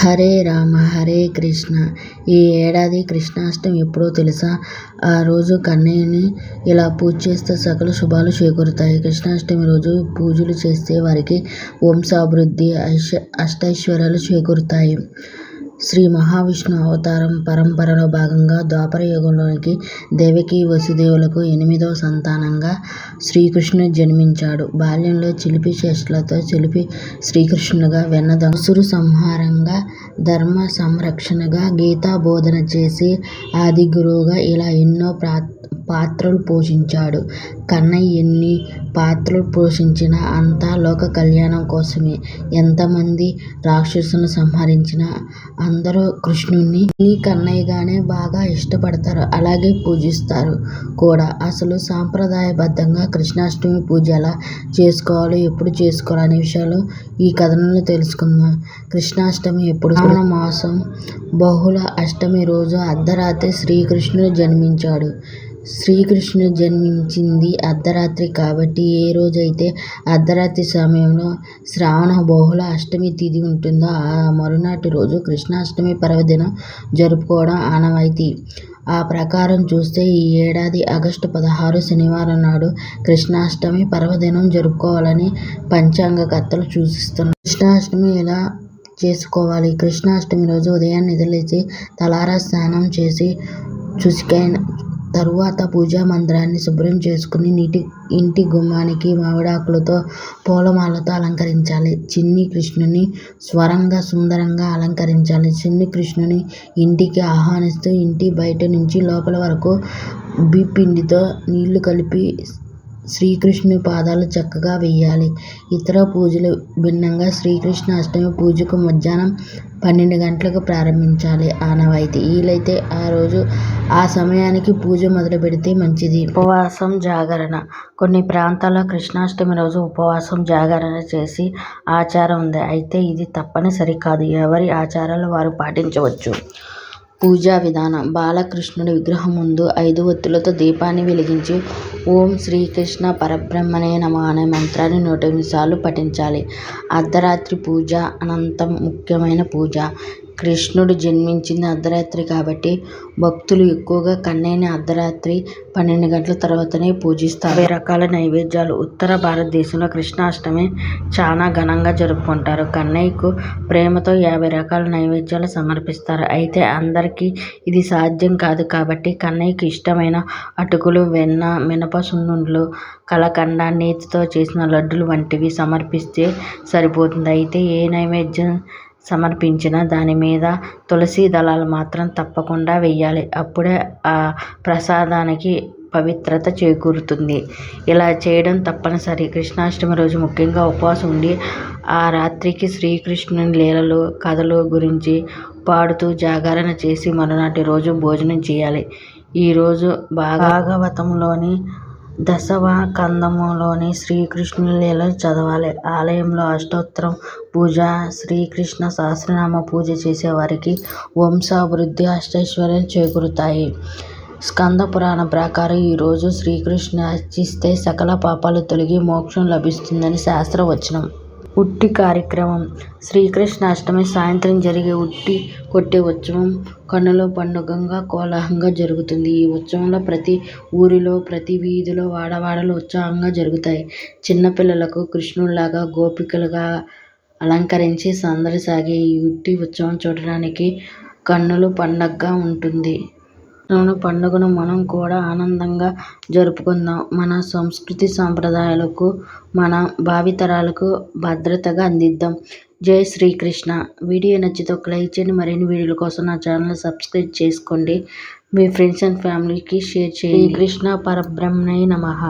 హరే రామ హరే కృష్ణ ఈ ఏడాది కృష్ణాష్టమి ఎప్పుడో తెలుసా? ఆ రోజు కన్నయ్యని ఇలా పూజ చేస్తే సకల శుభాలు చేకూరుతాయి. కృష్ణాష్టమి రోజు పూజలు చేస్తే వారికి వంశాభివృద్ధి, అష్టైశ్వర్యాలు చేకూరుతాయి. శ్రీ మహావిష్ణు అవతారం పరంపరలో భాగంగా ద్వాపర యుగంలోనికి దేవకీ వసుదేవులకు ఎనిమిదవ సంతానంగా శ్రీకృష్ణుడు జన్మించాడు. బాల్యంలో చిలిపి చేష్టలతో చిలిపి శ్రీకృష్ణుడుగా, వెన్నదొంగగా, అసురు సంహారంగా, ధర్మ సంరక్షణగా, గీతా బోధన చేసి ఆది గురువుగా ఇలా ఎన్నో పాత్రలు పోషించాడు. కన్నయ్య ఎన్ని పాత్రలు పోషించినా అంతా లోక కల్యాణం కోసమే. ఎంతమంది రాక్షసును సంహరించినా అందరూ కృష్ణుణ్ణి కన్నయ్యగానే బాగా ఇష్టపడతారు. అలాగే పూజిస్తారు కూడా. అసలు సంప్రదాయబద్ధంగా కృష్ణాష్టమి పూజ ఎలా చేసుకోవాలో, ఎప్పుడు చేసుకోవాలో అనే విషయాలు ఈ కథనంలో తెలుసుకుందాం. కృష్ణాష్టమి ఎప్పుడు? శ్రావణ మాసం బహుళ అష్టమి రోజు అర్ధరాత్రి శ్రీకృష్ణుడు జన్మించాడు. శ్రీకృష్ణుడు జన్మించింది అర్ధరాత్రి కాబట్టి ఏ రోజైతే అర్ధరాత్రి సమయంలో శ్రావణ బహుళ అష్టమి తిథి ఉంటుందో ఆ మరునాటి రోజు కృష్ణాష్టమి పర్వదినం జరుపుకోవడం ఆనవాయితీ. ఆ ప్రకారం చూస్తే ఈ ఏడాది ఆగస్టు పదహారు శనివారం నాడు కృష్ణాష్టమి పర్వదినం జరుపుకోవాలని పంచాంగకర్తలు సూచిస్తున్నారు. కృష్ణాష్టమి ఎలా చేసుకోవాలి? కృష్ణాష్టమి రోజు ఉదయాన్నే నిద్రలేచి తలారా స్నానం చేసి శుచికైన తరువాత పూజా మందిరాన్ని శుభ్రం చేసుకుని నీటి ఇంటి గుమ్మానికి మామిడాకులతో, పూలమాలతో అలంకరించాలి. చిన్ని కృష్ణుని స్వరంగా సుందరంగా అలంకరించాలి. చిన్ని కృష్ణుని ఇంటికి ఆహ్వానిస్తూ ఇంటి బయట నుంచి లోపల వరకు బిపిండితో నీళ్ళు కలిపి శ్రీకృష్ణుని పాదాలు చక్కగా వేయాలి. ఇతర పూజలు భిన్నంగా శ్రీకృష్ణాష్టమి పూజకు మధ్యాహ్నం పన్నెండు గంటలకు ప్రారంభించాలి ఆనవాయితీ. వీలైతే ఆ రోజు ఆ సమయానికి పూజ మొదలుపెడితే మంచిది. ఉపవాసం, జాగరణ కొన్ని ప్రాంతాల్లో కృష్ణాష్టమి రోజు ఉపవాసం, జాగరణ చేసే ఆచారం ఉంది. అయితే ఇది తప్పనిసరి కాదు. ఎవరి ఆచారాలు వారు పాటించవచ్చు. పూజా విధానం బాలకృష్ణుడి విగ్రహం ముందు ఐదు ఒత్తులతో దీపాన్ని వెలిగించి ఓం శ్రీకృష్ణ పరబ్రహ్మణే నమ అనే మంత్రాన్ని నూటెనిమిది సార్లు పఠించాలి. అర్ధరాత్రి పూజ అనంతం ముఖ్యమైన పూజ. కృష్ణుడు జన్మించింది అర్ధరాత్రి కాబట్టి భక్తులు ఎక్కువగా కన్నయ్యని అర్ధరాత్రి పన్నెండు గంటల తర్వాతనే పూజిస్తారు. యాభై రకాల నైవేద్యాలు ఉత్తర భారతదేశంలో కృష్ణాష్టమి చాలా ఘనంగా జరుపుకుంటారు. కన్నయ్యకు ప్రేమతో యాభై రకాల నైవేద్యాలు సమర్పిస్తారు. అయితే అందరికీ ఇది సాధ్యం కాదు కాబట్టి కన్నయ్యకు ఇష్టమైన అటుకులు, వెన్న, మినప సున్నుండలు, కలకండ, నేతితో చేసిన లడ్డూలు వంటివి సమర్పిస్తే సరిపోతుంది. అయితే ఏ నైవేద్యం సమర్పించిన దాని మీద తులసి దళాలు మాత్రం తప్పకుండా వెయ్యాలి అప్పుడే ఆ ప్రసాదానికి పవిత్రత చేకూరుతుంది. ఇలా చేయడం తప్పనిసరి. కృష్ణాష్టమి రోజు ముఖ్యంగా ఉపవాసం ఉండి ఆ రాత్రికి శ్రీకృష్ణుని లీలలు, కథలు గురించి పాడుతూ జాగరణ చేసి మరునాటి రోజు భోజనం చేయాలి. ఈరోజు భాగవతంలోని దశవ కందములోని శ్రీకృష్ణుని లీలలు చదవాలి. ఆలయంలో అష్టోత్తరం పూజ, శ్రీకృష్ణ సహస్రనామ పూజ చేసేవారికి వంశాభివృద్ధి, అష్టైశ్వర్యాలు చేకూరుతాయి. స్కందపురాణం ప్రకారం ఈ రోజు శ్రీకృష్ణుని అర్చిస్తే సకల పాపాలు తొలగి మోక్షం లభిస్తుందని శాస్త్ర వచనం. ఉట్టి కార్యక్రమం శ్రీకృష్ణాష్టమి సాయంత్రం జరిగే ఉట్టి కొట్టే ఉత్సవం కన్నుల పండుగంగా కోలాహంగా జరుగుతుంది. ఈ ఉత్సవంలో ప్రతి ఊరిలో, ప్రతి వీధిలో, వాడవాడలు ఉత్సాహంగా జరుగుతాయి. చిన్నపిల్లలకు కృష్ణుడిలాగా, గోపికలుగా అలంకరించి సందడి సాగే ఈ ఉట్టి ఉత్సవం చూడటానికి కన్నుల పండగగా ఉంటుంది. కృష్ణుని పండుగను మనం కూడా ఆనందంగా జరుపుకుందాం. మన సంస్కృతి సాంప్రదాయాలకు మన భావితరాలకు భద్రతగా అందిద్దాం. జై శ్రీకృష్ణ వీడియో నచ్చితే ఒక లైక్ చేయండి. మరిన్ని వీడియోల కోసం నా ఛానల్ని సబ్స్క్రైబ్ చేసుకోండి. మీ ఫ్రెండ్స్ అండ్ ఫ్యామిలీకి షేర్ చేయండి. శ్రీకృష్ణ పరబ్రహ్మణే నమః